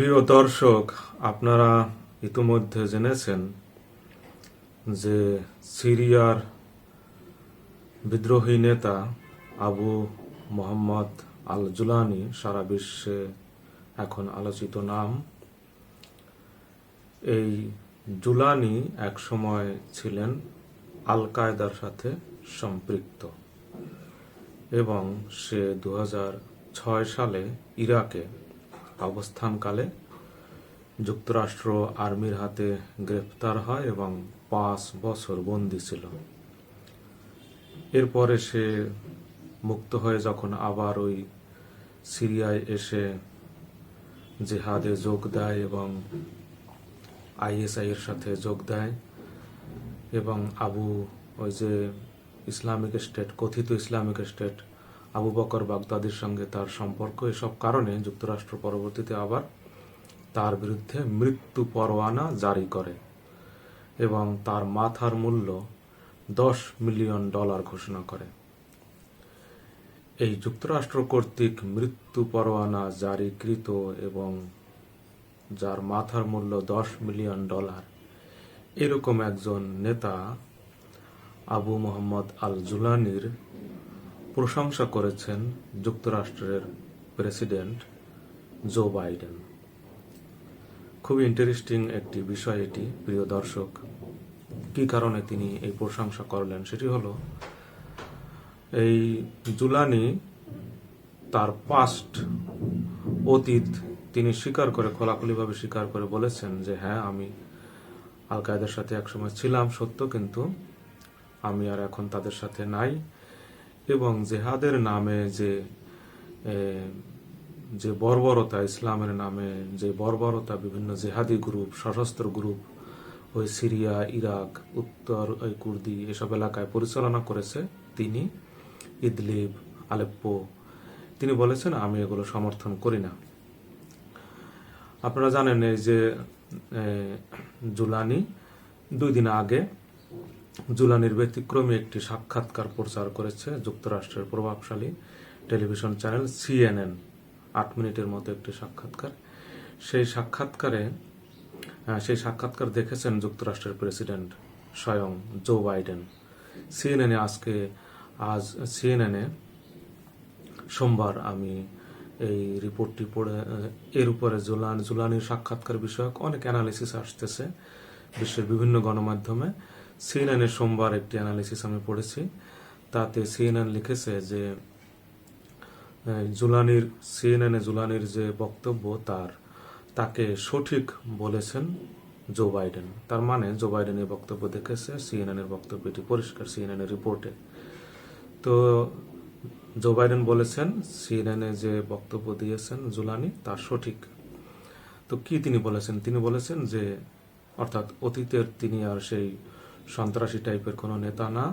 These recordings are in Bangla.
প্রিয় দর্শক, আপনারা ইতিমধ্যে জেনেছেন যে সিরিয়ার বিদ্রোহী নেতা আবু মোহাম্মদ আল জুলানি সারা বিশ্বে এখন আলোচিত নাম। এই জুলানি একসময় ছিলেন আল কায়দার সাথে সম্পৃক্ত এবং সে দু হাজার ছয় সালে ইরাকে অবস্থানকালে যুক্তরাষ্ট্র আর্মির হাতে গ্রেফতার হয় এবং পাঁচ বছর বন্দী ছিল। এরপরে সে মুক্ত হয়ে যখন আবার ওই সিরিয়ায় এসে জেহাদে যোগ দেয় এবং আইএসআই এর সাথে যোগ দেয় এবং আবু ওই যে ইসলামিক স্টেট, কথিত ইসলামিক স্টেট আবু বকর বাগদাদির সঙ্গে তার সম্পর্ক, এসব কারণে যুক্তরাষ্ট্র পরবর্তীতে আবার তার বিরুদ্ধে মৃত্যু পরোয়ানা জারি করে এবং তার মাথার মূল্য দশ মিলিয়ন ডলার ঘোষণা করে। এই যুক্তরাষ্ট্র কর্তৃক মৃত্যু পরোয়ানা জারিকৃত এবং যার মাথার মূল্য দশ মিলিয়ন ডলার, এরকম একজন নেতা আবু মোহাম্মদ আল জুলানির প্রশংসা করেছেন যুক্তরাষ্ট্রের প্রেসিডেন্ট জো বাইডেন। খুবই ইন্টারেস্টিং একটি বিষয় এটি, প্রিয় দর্শক। কি কারণে তিনি এই প্রশংসা করলেন? সেটি হলো, এই জুলানি তার পাস্ট অতীত তিনি স্বীকার করে, খোলাখুলিভাবে স্বীকার করে বলেছেন যে হ্যাঁ আমি আল কায়দার সাথে একসময় ছিলাম, সত্য, কিন্তু আমি আর এখন তাদের সাথে নাই। এবং জেহাদের নামে যে যে বর্বরতা, ইসলামের নামে যে বর্বরতা, বিভিন্ন জেহাদি গ্রুপ, সশস্ত্র গ্রুপ ওই সিরিয়া, ইরাক, উত্তর ওই কুর্দি এসব এলাকায় পরিচালনা করেছে তিনি, ইদলিব, আলেপ্পো। তিনি বলেছেন, আমি এগুলো সমর্থন করি না। আপনারা জানেন এই যে জুলানি, দুই দিন আগে জুলানির ব্যতিক্রমী একটি সাক্ষাৎকার প্রচার করেছে যুক্তরাষ্ট্রের প্রভাবশালী টেলিভিশন চ্যানেল সিএনএন। আট মিনিটের মতো একটি সাক্ষাৎকার। সেই সাক্ষাৎকারে সেই সাক্ষাৎকার দেখেছেন যুক্তরাষ্ট্রের প্রেসিডেন্ট স্বয়ং জো বাইডেন। সিএনএনে আজকে, আজ সিএনএনে সোমবার আমি এই রিপোর্টটি পড়ে এর উপরে জুলান, জুলানির সাক্ষাৎকার বিষয়ক অনেক অ্যানালিসিস আসতেছে বিশ্বের বিভিন্ন গণমাধ্যমে। সিএনএনের সোমবার একটি অ্যানালিসিস আমি পড়েছি। তাতে সিএনএন লিখেছে যে জুলানির সিএনএনে জুলানির যে বক্তব্য তার, তাকে সঠিক বলেছেন জো বাইডেন। তার মানে জো বাইডেন এই বক্তব্য দেখেছে সিএনএন এর বক্তব্য এটি পরিষ্কার সিএনএন এর রিপোর্টে। তো জো বাইডেন বলেছেন সিএনএনে যে বক্তব্য দিয়েছেন জুলানি, তা সঠিক। তো কি তিনি বলেছেন? তিনি বলেছেন যে, অর্থাৎ অতীতের তিনি আর সেই সন্ত্রাসী টাইপের কোনো নেতা না,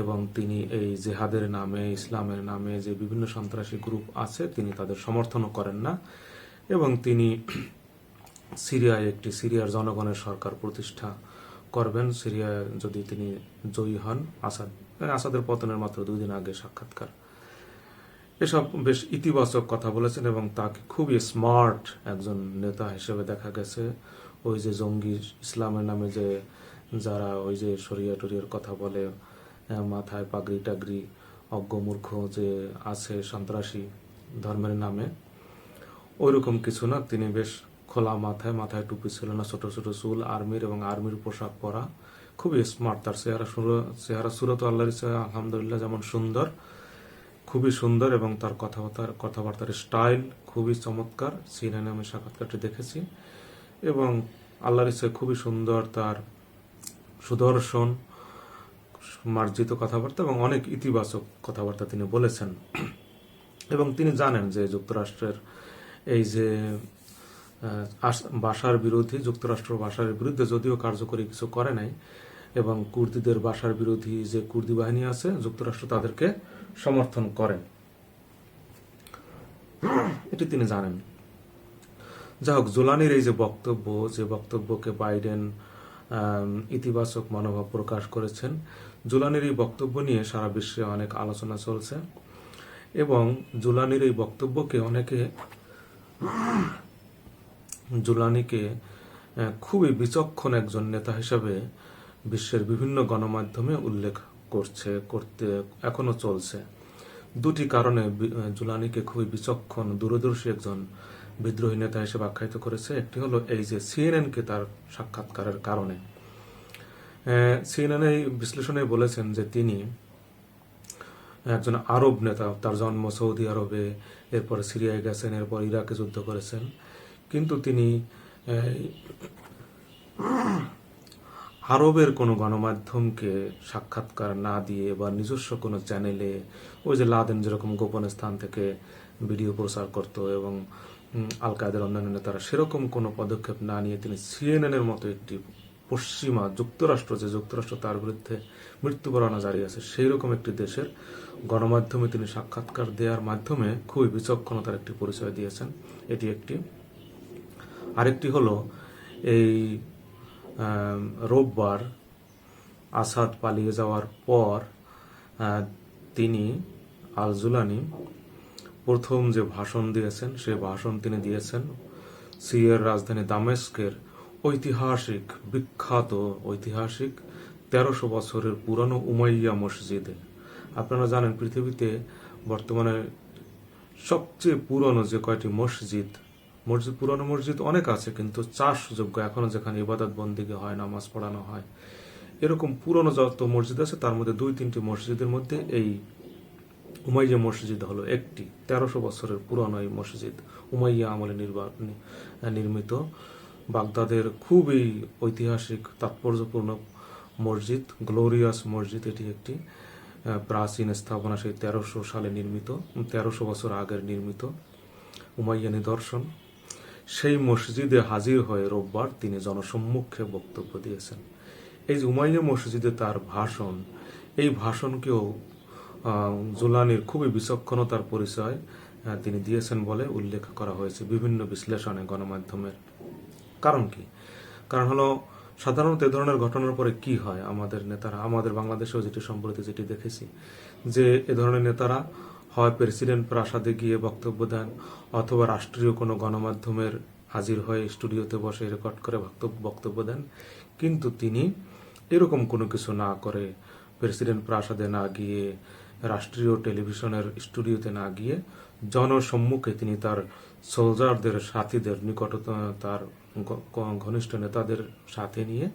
এবং তিনি এই জেহাদের নামে, ইসলামের নামে যে বিভিন্ন সন্ত্রাসী গ্রুপ আছে, তিনি তাদের সমর্থনও করেন না। এবং তিনি সিরিয়ায় একটি সিরিয়ার জনগণের সরকার প্রতিষ্ঠা করবেন। সিরিয়ায় যদি তিনি জয়ী হন, আসাদ আসাদের পতনের মাত্র দুই দিন আগে সাক্ষাৎকার। এসব বেশ ইতিবাচক কথা বলেছেন, এবং তাকে খুবই স্মার্ট একজন নেতা হিসেবে দেখা গেছে। ওই যে জঙ্গি ইসলামের নামে যে যারা ওই যে শরিয়া টরিয়ার কথা বলে মাথায় পাগড়ি টাগড়ি, অজ্ঞমূর্খ যে আছে সন্ত্রাসী ধর্মের নামে, ওইরকম কিছু না। তিনি বেশ খোলা মাথায় মাথায় টুপি ছিল না, ছোট ছোট চুল, আর্মির এবং আর্মির পোশাক পরা। খুবই স্মার্ট তার চেহারা চেহারা সুরত ইচ্ছায়, আলহামদুলিল্লাহ যেমন সুন্দর, খুবই সুন্দর এবং তার কথাবার্তার কথাবার্তার স্টাইল খুবই চমৎকার। সিনেনে আমি সাক্ষাৎকারটি দেখেছি এবং আল্লাহর ইচ্ছায় খুবই সুন্দর তার সুদর্শন, মার্জিত কথাবার্তা এবং অনেক ইতিবাচক কথাবার্তা তিনি বলেছেন। এবং তিনি জানেন যে যুক্তরাষ্ট্রের এই যে বাসার বিরোধী, যুক্তরাষ্ট্র বাসার বিরুদ্ধে যদিও কার্যকরী কিছু করে নাই এবং কুর্দিদের বাসার বিরোধী যে কুর্দি বাহিনী আছে, যুক্তরাষ্ট্র তাদেরকে সমর্থন করেন। এটি তিনি জানেন। যাই হোক, জোলানির এই যে বক্তব্য, যে বক্তব্যকে বাইডেন ইতিবাচক মনোভাব প্রকাশ করেছেন। জুলানির এই বক্তব্য নিয়ে সারা বিশ্বে অনেক আলোচনা চলছে এবং জুলানির এই বক্তব্যকে অনেকে জুলানিকে খুবই বিচক্ষণ একজন নেতা হিসাবে বিশ্বের বিভিন্ন গণমাধ্যমে উল্লেখ করছে, করতে এখনও চলছে। দুটি কারণে জুলানিকে খুবই বিচক্ষণ, দূরদর্শী একজন বিদ্রোহী নেতা হিসেবে আখ্যায়িত করেছে, একটি হলো এই যে সিএনএনকে তার সাক্ষাৎকারের কারণে। সিএনএন এই বিশ্লেষণে বলেছেন যে তিনি একজন আরব নেতা, তার জন্ম সৌদি আরবে, এরপরে সিরিয়ায় গেছেন, এরপর ইরাকে যুদ্ধ করেছেন। কিন্তু তিনি আরবের কোনো গণমাধ্যমকে সাক্ষাৎকার না দিয়ে বা নিজস্ব কোনো চ্যানেলে ওই যে লাদেন যেরকম গোপন স্থান থেকে ভিডিও প্রচার করত এবং আল কায়দার অন্যান্য নেতারা সেরকম কোনো পদক্ষেপ না নিয়ে তিনি সিএনএন এর মতো একটি পশ্চিমা যুক্তরাষ্ট্র, যে যুক্তরাষ্ট্র তার বিরুদ্ধে মৃত্যুবরণ জারি আছে সেই রকম একটি দেশের গণমাধ্যমে তিনি সাক্ষাৎকার দেওয়ার মাধ্যমে খুবই বিচক্ষণতার একটি পরিচয় দিয়েছেন। এটি একটি। আরেকটি হলো এই রোববার আসাদ পালিয়ে যাওয়ার পর তিনি আল জুলানি প্রথম যে ভাষণ দিয়েছেন, সে ভাষণ তিনি দিয়েছেন সিরিয়ার রাজধানী দামেস্কের ঐতিহাসিক, বিখ্যাত ঐতিহাসিক তেরোশো বছরের পুরানো উমাইয়া মসজিদে। আপনারা জানেন পৃথিবীতে বর্তমানে সবচেয়ে পুরনো যে কয়টি মসজিদ মসজিদ, পুরনো মসজিদ অনেক আছে, কিন্তু চাষযোগ্য, এখনও যেখানে ইবাদত বন্দিকে হয়, নামাজ পড়ানো হয়, এরকম পুরনো যত মসজিদ আছে, তার মধ্যে দুই তিনটি মসজিদের মধ্যে এই উমাইয়া মসজিদ হলো একটি তেরোশো বছরের পুরানো এই মসজিদ। উমাইয়া আমলে নির্মিত। বাগদাদের খুবই ঐতিহাসিক, তাৎপর্যপূর্ণ মসজিদ, গ্লোরিয়াস মসজিদ। এটি একটি প্রাচীন স্থাপনা। সেই তেরোশো সালে নির্মিত তেরোশো বছর আগের নির্মিত উমাইয়া নিদর্শন। সেই মসজিদে হাজির হয়ে রোববার তিনি জনসম্মুখে বক্তব্য দিয়েছেন। এই যে উমাইয়া মসজিদে তার ভাষণ, এই ভাষণকেও জুলানির খুবই বিচক্ষণতার পরিচয় তিনি দিয়েছেন বলে উল্লেখ করা হয়েছে বিভিন্ন বিশ্লেষণে গণমাধ্যমের। কারণ কি? কারণ হলো, সাধারণত এ ধরনের ঘটনার পরে কি হয় আমাদের নেতারা, আমাদের বাংলাদেশেও যেটি সম্প্রতি যেটি দেখেছি, যে এ ধরনের নেতারা হয় প্রেসিডেন্ট প্রাসাদে গিয়ে বক্তব্য দেন, অথবা রাষ্ট্রীয় কোনো গণমাধ্যমের হাজির হয়ে স্টুডিওতে বসে রেকর্ড করে বক্তব্য- দেন। কিন্তু তিনি এরকম কোনো কিছু না করে প্রেসিডেন্ট প্রাসাদে না গিয়ে রাষ্ট্রীয় টেলিভিশনের স্টুডিওতে না গিয়ে জনসম্মুখে তিনি তার সোলজারদের সাথীদের নিকট তার ঘনিষ্ঠ নেতাদের সাথে নিয়ে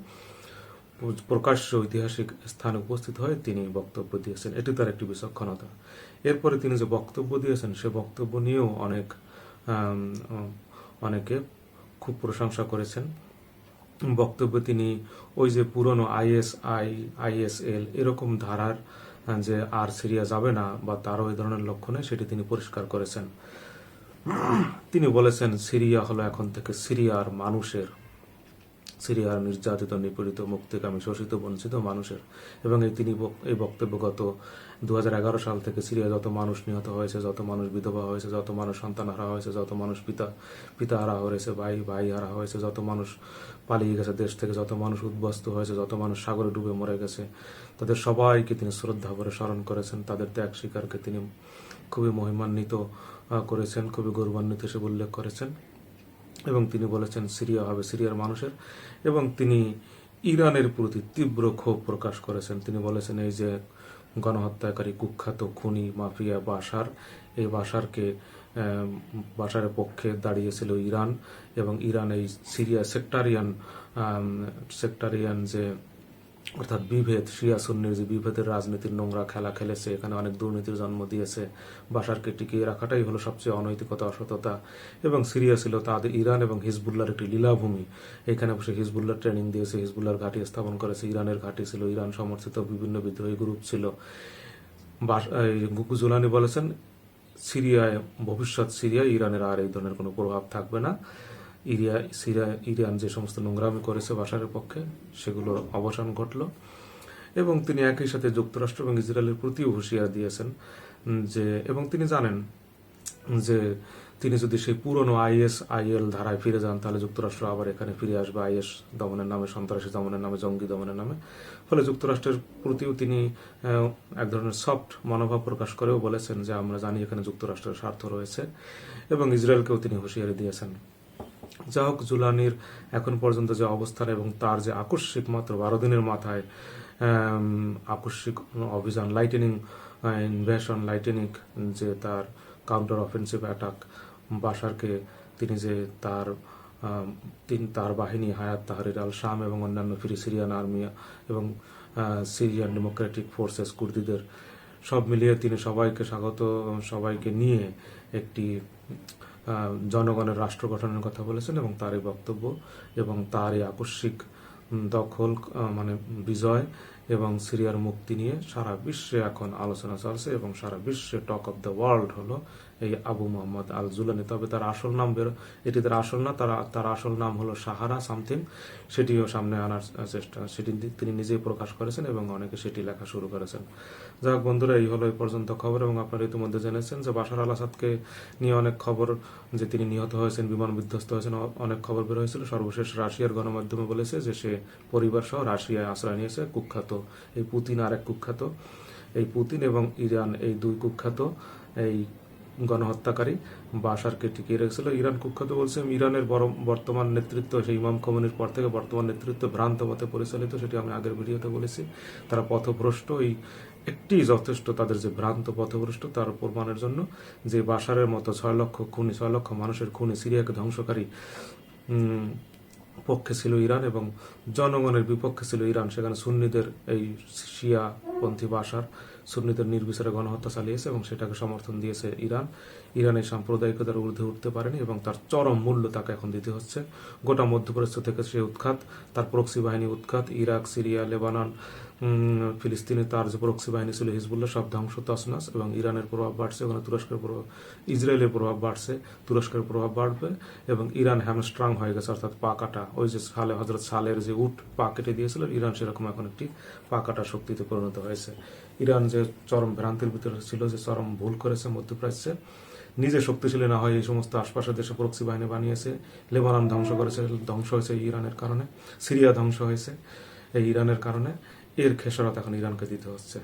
প্রকাশ্য ঐতিহাসিক স্থানে উপস্থিত হয়ে তিনি বক্তব্য দিয়েছেন। এটি তার একটি বিচক্ষণতা। এরপরে তিনি যে বক্তব্য দিয়েছেন, সে বক্তব্য নিয়েও অনেক অনেকে খুব প্রশংসা করেছেন। বক্তব্যে তিনি ওই যে পুরনো আইএসআই, আইএসএল এরকম ধারার যে আর সিরিয়া যাবে না বা তারও এই ধরনের লক্ষণে সেটি তিনি পরিষ্কার করেছেন। তিনি বলেছেন, সিরিয়া হলো এখন থেকে সিরিয়ার মানুষের সিরিয়ার নির্যাতিত, নিপীড়িত, মুক্তিকামী, শোষিত, বঞ্চিত মানুষের। এবং এই তিনি এই বক্তব্য গত দু সাল থেকে সিরিয়া যত মানুষ নিহত হয়েছে, যত মানুষ বিধবা হয়েছে, যত মানুষ সন্তান হারা হয়েছে, যত মানুষ পিতা পিতা হারা হয়েছে, ভাই ভাই হারা হয়েছে, যত মানুষ পালিয়ে গেছে দেশ থেকে, যত মানুষ উদ্বস্ত হয়েছে, যত মানুষ সাগরে ডুবে মরে গেছে, তাদের সবাইকে তিনি শ্রদ্ধা করে স্মরণ করেছেন। তাদের ত্যাগ স্বীকারকে তিনি খুবই মহিমান্বিত করেছেন, খুবই গৌরবান্বিত হিসেবে উল্লেখ করেছেন। এবং তিনি বলেছেন সিরিয়া হবে সিরিয়ার মানুষের। এবং তিনি ইরানের প্রতি তীব্র ক্ষোভ প্রকাশ করেছেন। তিনি বলেছেন, এই যে গণহত্যাকারী কুখ্যাত খুনি মাফিয়া বাসার এই বাসারকে বাসারের পক্ষে দাঁড়িয়েছিল ইরান এবং ইরান এই সিরিয়া সেক্টারিয়ান সেক্টারিয়ান যে অর্থাৎ বিভেদ, শিয়া সুন্নির যে বিভেদের রাজনীতির নোংরা খেলা খেলেছে, এখানে অনেক দুর্নীতির জন্ম দিয়েছে বাসারকে টিকিয়ে রাখাটাই হলো সবচেয়ে অনৈতিকতা, অসততা এবং সিরিয়া ছিল তাদের ইরান এবং হিজবুল্লার একটি লীলাভূমি। এখানে বসে হিজবুল্লাহ ট্রেনিং দিয়েছে হিজবুল্লার ঘাঁটি স্থাপন করেছে, ইরানের ঘাঁটি ছিল, ইরান সমর্থিত বিভিন্ন বিদ্রোহী গ্রুপ ছিল। গুকু জুলানি বলেছেন, সিরিয়ায়, ভবিষ্যৎ সিরিয়ায় ইরানের আর এই ধরনের কোনো প্রভাব থাকবে না। ইরিয়া, সিরিয়া, ইরান যে সমস্ত নোংরামি করেছে বাসারের পক্ষে সেগুলোর অবসান ঘটল। এবং তিনি একই সাথে যুক্তরাষ্ট্র এবং ইসরায়েলের প্রতিও হুঁশিয়ার দিয়েছেন যে, এবং তিনি জানেন যে, তিনি যদি সেই পুরনো আইএস, আইএল ধারায় ফিরে যান, তাহলে যুক্তরাষ্ট্র আবার এখানে ফিরে আসবে আইএস দমনের নামে, সন্ত্রাসী দমনের নামে, জঙ্গি দমনের নামে। ফলে যুক্তরাষ্ট্রের প্রতিও তিনি এক ধরনের সফট মনোভাব প্রকাশ করেও বলেছেন যে, আমরা জানি এখানে যুক্তরাষ্ট্রের স্বার্থ রয়েছে। এবং ইসরায়েলকেও তিনি হুঁশিয়ারি দিয়েছেন। যা হোক, জুলানির এখন পর্যন্ত যে অবস্থান এবং তার যে আকস্মিক মাত্র বারো দিনের মাথায় আকস্মিক অভিযান লাইটেনিং ইনভেশন লাইটেনিং যে তার কাউন্টার অফেন্সিভ অ্যাটাক বাসারকে তিনি যে তার তিনি তার বাহিনী, হায়াত তাহারির আল শাম এবং অন্যান্য ফ্রি সিরিয়ান আর্মি এবং সিরিয়ান ডেমোক্রেটিক ফোর্সেস কুর্দিদের সব মিলিয়ে তিনি সবাইকে স্বাগত, সবাইকে নিয়ে একটি জনগণের রাষ্ট্র গঠনের কথা বলেছেন এবং তার এই বক্তব্য এবং তার এই আকস্মিক দখল মানে বিজয় এবং সিরিয়ার মুক্তি নিয়ে সারা বিশ্বে এখন আলোচনা চলছে এবং সারা বিশ্বে টক অব দ্য ওয়ার্ল্ড হলো এই আবু মোহাম্মদ আল জুলানি তবে তার আসল নাম বের এটি তার আসল না, তার তার আসল নাম হলো সাহারা সামথিং। সেটিও সামনে আনার চেষ্টা সেটি তিনি নিজেই প্রকাশ করেছেন এবং অনেকে সেটি লেখা শুরু করেছেন। যাই হোক বন্ধুরা, এই হলো এই পর্যন্ত খবর এবং আপনারা ইতিমধ্যে জেনেছেন যে বাশার আল আসাদকে নিয়ে অনেক খবর, যে তিনি নিহত হয়েছেন, বিমান বিধ্বস্ত হয়েছেন অনেক খবর বের হয়েছিল। সর্বশেষ রাশিয়ার গণমাধ্যমে বলেছে যে সে পরিবার সহ রাশিয়ায় আশ্রয় নিয়েছে। কুখ্যাত এই পুতিন আর এক কুখ্যাত। এই পুতিন এবং ইরান এই দুই কুখ্যাত। এই গণহত্যাকারী বাসারকে টিকিয়ে রেখেছিল। ইরান কুখ্যাত বলছে, ইরানের বর্তমান নেতৃত্ব সেই ইমাম কমিনির পর থেকে বর্তমান নেতৃত্ব ভ্রান্ত মতে পরিচালিত, সেটি আমি আগের ভিডিওতে বলেছি। তারা পথভ্রষ্ট, এই একটি যথেষ্ট তাদের যে ভ্রান্ত পথভ্রষ্ট, তার প্রমাণের জন্য যে বাশারের মতো ছয় লক্ষ খুনি, ছয় লক্ষ মানুষের খুনি, সিরিয়াকে ধ্বংসকারী পক্ষে ছিল ইরান এবং জনগণের বিপক্ষে ছিল ইরান। সেখানে সুন্নিদের এই শিয়া পন্থী বাসার সুন্নিদের নির্বিচারে গণহত্যা চালিয়েছে এবং সেটাকে সমর্থন দিয়েছে ইরান। ইরান এই সাম্প্রদায়িকতার ঊর্ধ্বে উঠতে পারেনি এবং তার চরম মূল্য তাকে এখন দিতে হচ্ছে। গোটা মধ্যপ্রাচ্য থেকে সে উৎখাত, তার প্রক্সি বাহিনী উৎখাত, ইরাক, সিরিয়া, লেবানন ফিলিস্তিনে তার যে প্রক্সি বাহিনী ছিল হিজবুল্লাহ, সব ধ্বংস তসনাস এবং ইরানের প্রভাব বাড়ছে ওখানে তুরস্কের প্রভাব, ইসরায়েলের প্রভাব বাড়ছে, তুরস্কের প্রভাব বাড়বে, এবং ইরান হ্যামস্ট্রাং হয়ে গেছে, অর্থাৎ পা কাটা। ওই যে সালে হজরত সালের যে উট পা কেটে দিয়েছিল ইরান সেরকম এখন একটি পা কাটা শক্তিতে পরিণত হয়েছে। ইরান যে চরম ভ্রান্তির ভিতরে ছিল, যে চরম ভুল করেছে, মধ্যপ্রাচ্যে, নিজে শক্তিশালী না হয় এই সমস্ত আশপাশের দেশে প্রক্সি বাহিনী বানিয়েছে, লেবানন ধ্বংস করেছে, ধ্বংস হয়েছে ইরানের কারণে, সিরিয়া ধ্বংস হয়েছে এই ইরানের কারণে এর খেসারত এখন ইরানকে দিতে হচ্ছে।